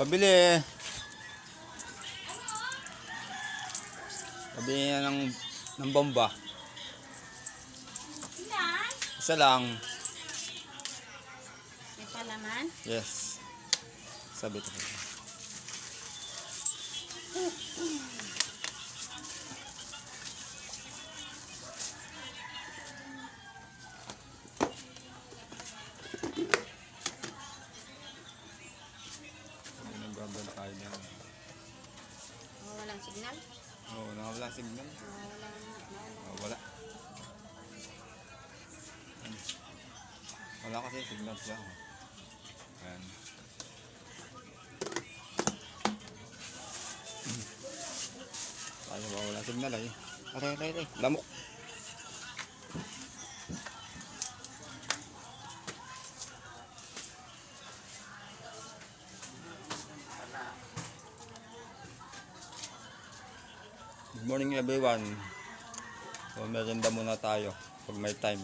Pabili. Pabili na ng, ng bomba. Ilan? Isa lang. May palaman? Yes. Sabi ko. Oh, walang signal? Oo, oh, nakawala ang signal. Oh, walang, walang. Oh, wala. Ano? Wala kasi signal siya. Ayan. Tayo ba wala signal ay. Aray, aray, aray. Lamok. Good morning everyone. So, merienda muna tayo pag may time.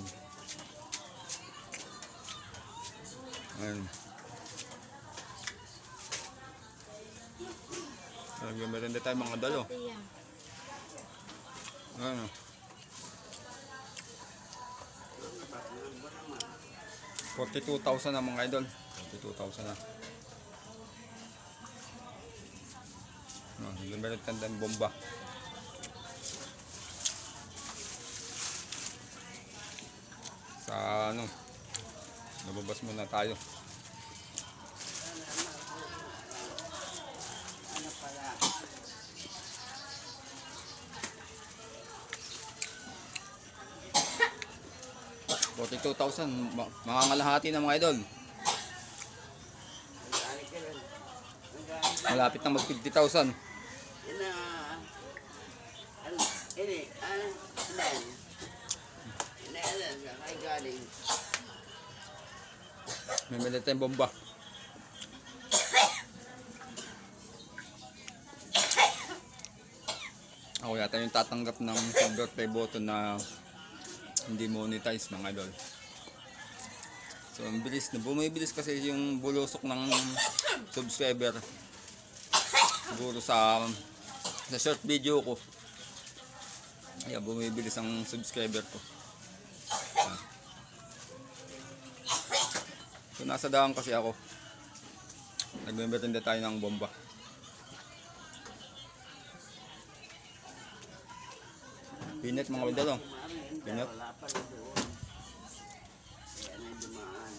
Ayun. Nag-merienda tayo mga dalo. Iya. Ano? Forty-two thousand na mga idol. Forty-two thousand na. Oh, lumirit tandang bomba. Ano? Nababas muna tayo. Forty-two thousand, mga kalahati na mga idol. Malapit na mag 50,000. Ina, ano, ini, ano, May mali tayong bomba. Ako yata yung tatanggap ng birthday button na hindi monetize mga idol. So ang bilis na bumibilis kasi yung bulusok ng subscriber. Siguro sa sa short video ko. Kaya bumibilis ang subscriber ko. Nasa daan kasi ako. Nagmemerenda tayo ng bomba. Pinit mga rin doon. Kaya na dumaan.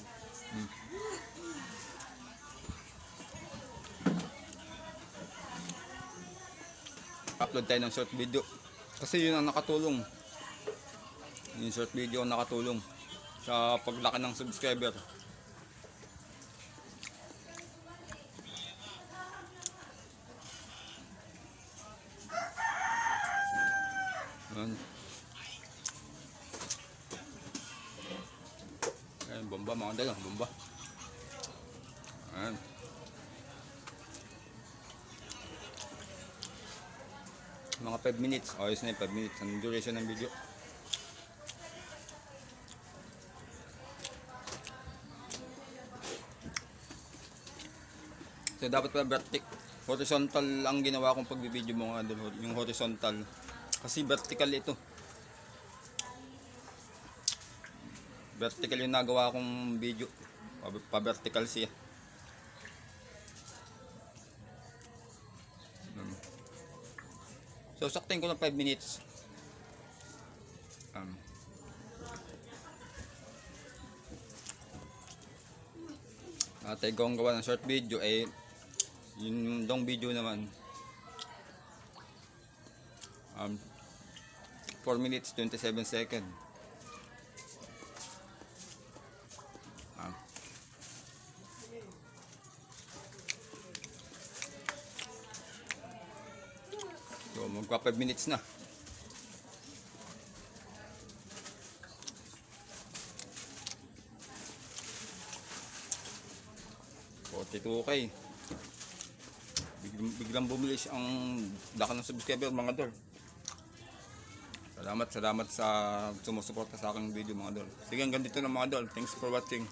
upload tayo ng short video kasi yun ang nakatulong yung short video ang nakatulong sa paglaki ng subscriber Ayan, bomba mga dala, bomba. Ayan. Mga 5 minutes. Ayos na yung 5 minutes. Ang duration ng video. So dapat pa vertic horizontal ang ginawa kong pagbibideo nga doon, yung horizontal. Kasi vertical ito. Vertical yung nagawa kong video. Pa- Pa-vertical siya. Hmm. So, saktin ko ng 5 minutes. Um, at ay kung gawa ng short video, eh, yung long video naman, um, 4 minutes, 27 seconds. Magpa 5 minutes na. Forty-two kay. Biglang, biglang bumilis ang laki ng subscriber mga dol. Salamat, salamat sa sumusuporta sa aking video mga dol. Sige, hanggang dito na mga dol. Thanks for watching.